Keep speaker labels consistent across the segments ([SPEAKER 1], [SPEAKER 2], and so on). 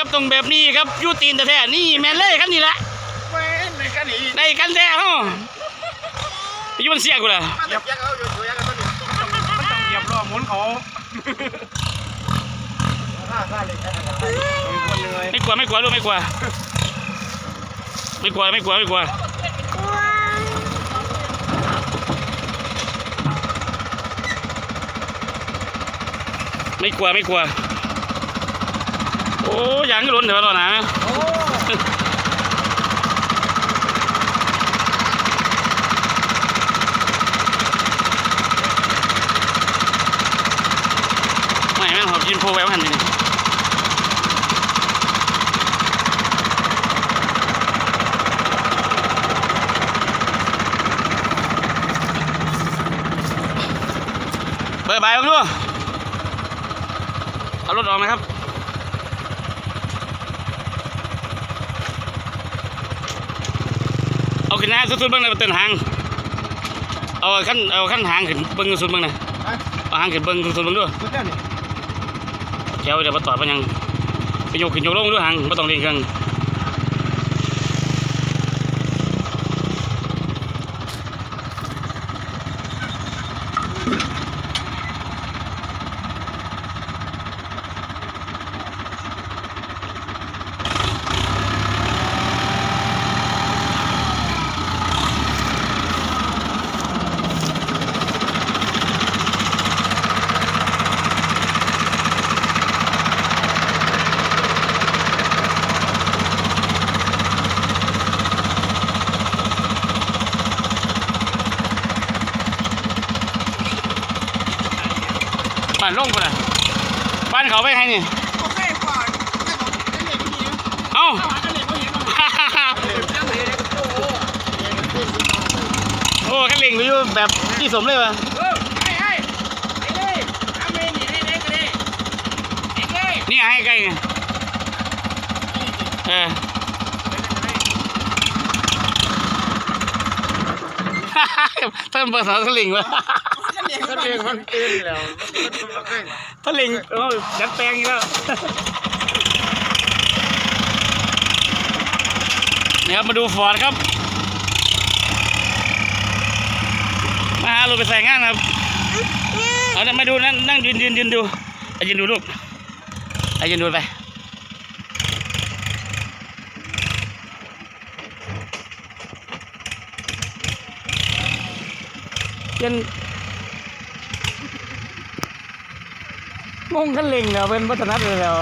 [SPEAKER 1] ครับตรงแบบนี้ครับอยูตีนแท้ๆนี่แมนเลยครับนี่แหละ
[SPEAKER 2] เว้ยในกันนี่
[SPEAKER 1] ได้กันแท้เฮาอยูมันเสียกูล่ะ
[SPEAKER 2] เหยียบยักษ์เอาอยู่อยู่ยักษ์กันตัวนี้มันต้องเหยียบล้อหมุนเขาข้าข้าเลยแค่นั้นคนเลย
[SPEAKER 1] ไม่กลัวไม่กลัวลูกไม่กลัวไม่กลัวไม่กลัวไม่กลัวไม่กลัวไม่กลัวโอ้ ยางก็ล้นเดี๋ยวรอหนาไม่แม่งหอบกินโพแววหันนี่เบอร์บายบ้างดูเอารถออกไหมครับ เอา ขึ้นหน้าสุดๆเบ้างเลยเต้นหางเอาขั้นเอาขั้นหางขึ้นเบิ้งสุดๆเบ้างนะเอาหางขึ้นเบิ้งสุดๆเบ้างด้วย
[SPEAKER 2] สุดแล้วนี่
[SPEAKER 1] เจ้าเดี๋ยวมาต่อยมันยังไปโยกขึ้นโยกลงด้วยหางไม่ต้องเรียงกัน บ้านลงไปเลยบ้านเขาไปให้นี่
[SPEAKER 2] โอเคกว่าจะบอกจะเหล็กนี่
[SPEAKER 1] เอ้า
[SPEAKER 2] ถ้าหาจะเหล็กก็เห็นมันจะเหล็กโอ้โห
[SPEAKER 1] โอ้ขั้นเร่งอยู่แบบที่สมเลยวะ
[SPEAKER 2] เออไอ้ไอ้ไอ้เลยทำเองนี่ให้เล็กเลยเอ็งเลย
[SPEAKER 1] นี่ให้ใกล้ไงเออท่านภาษาสลิงวะ
[SPEAKER 2] ก็เรียกมันตื่นแล้ว
[SPEAKER 1] สลิงโอ้ยดัดแปลงอีกแล้วนี่ครับมาดูฟอร์ดครับ มาหาลูกไปใส่งานครับ เอาเดี๋ยวมาดูนั่งนั่งยืนยืนยืนดูเอายืนดูลูกเอายืนดูไปเป็น มงคันเล่งเนาะเป็นวัฒนธรรมแล้ว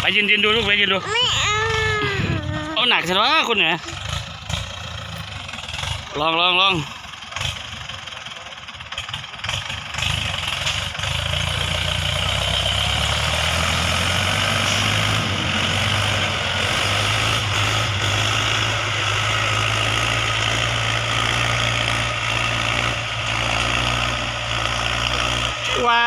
[SPEAKER 1] ไปยืนยืนดูลูกไปยืนดูเอาหนักใช่ไหมคุณเนี่ยลองลองลอง ว่า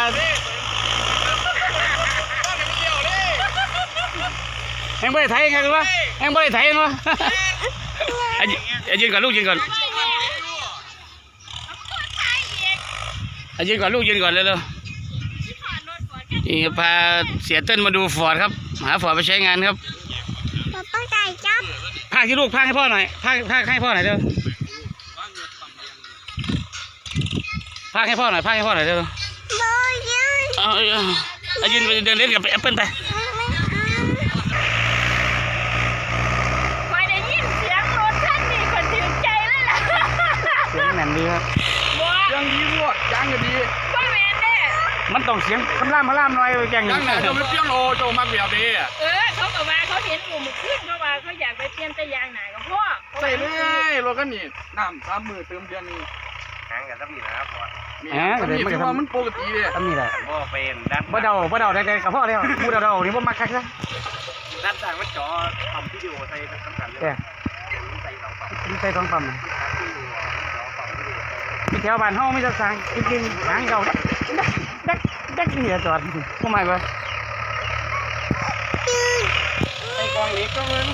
[SPEAKER 1] แหงบ่ได้ไทยไงรู้ปะแหงบ่ได้ไทยเนาะอะยือะยืนก่อนลูกยืนก่อนอะยืนก่อนลูกยืนก่อนเร็วๆนี่พาเสียเต้นมาดูฟอร์ดครับ หาฟอร์ดไปใช้งานครับ
[SPEAKER 3] ป๊าป้าไก่จับ
[SPEAKER 1] พากที่ลูกพากให้พ่อหน่อยพากพากให้พ่อหน่อยเร็วพากให้พ่อหน่อยพากให้พ่อหน่อยเร็ว
[SPEAKER 3] โบยืน
[SPEAKER 1] เอาเอาเอาเอายืนไปเดินเล่นกับแอปเปิ้ลไป
[SPEAKER 3] คอยได้ยินเสียงรถท่านนี่คนถึงใจแล้วล่ะ
[SPEAKER 1] เสียงหนันดีครับ
[SPEAKER 3] บัว
[SPEAKER 2] ยังดีวัวยังก็ดี
[SPEAKER 3] ก็แมนแน่
[SPEAKER 1] มันต้องเสียงคำรามคำรามหน่อยแกงห
[SPEAKER 2] ยั
[SPEAKER 1] นึ่
[SPEAKER 2] ง
[SPEAKER 1] ง
[SPEAKER 2] ไหนจะไม่เปรี้ยวโลจะมาเบียวดีอะ
[SPEAKER 3] เออเขาบอกว่าเขาเห็นหมู่มุกขึ้นเขาว่าเขาอยากไปเปลี่ยนแต่ยางหนากับพ่อ
[SPEAKER 2] ใส่เลยรถกันนี่น้ำสามมือเติมเดือนนี้
[SPEAKER 4] หางกับซับนี่นะครับพอ
[SPEAKER 2] มันนี่ถือว่ามันปกติเลย
[SPEAKER 1] ทำนี่แหละ
[SPEAKER 4] บ่เป็นด้าน
[SPEAKER 1] บ่เดาบ่เดาได้ๆกับพ่อแล้วมูเดาเดานี่บ่มักคักซะ
[SPEAKER 4] ด้านต่างมันจอทำวิดีโอใส่สำคัญเลย
[SPEAKER 1] แก
[SPEAKER 4] ใส่สองฝั่ง
[SPEAKER 1] มีใจตรงปั๊มน่ะ
[SPEAKER 4] ชัดที่จอฝั่งวิดีโอ
[SPEAKER 1] มีแถวบ้านเฮามีจักสางจริงๆหางเก่าดักดักจักเสียจอดทำไมวะ
[SPEAKER 2] ใส่กองเหล็กก็มึง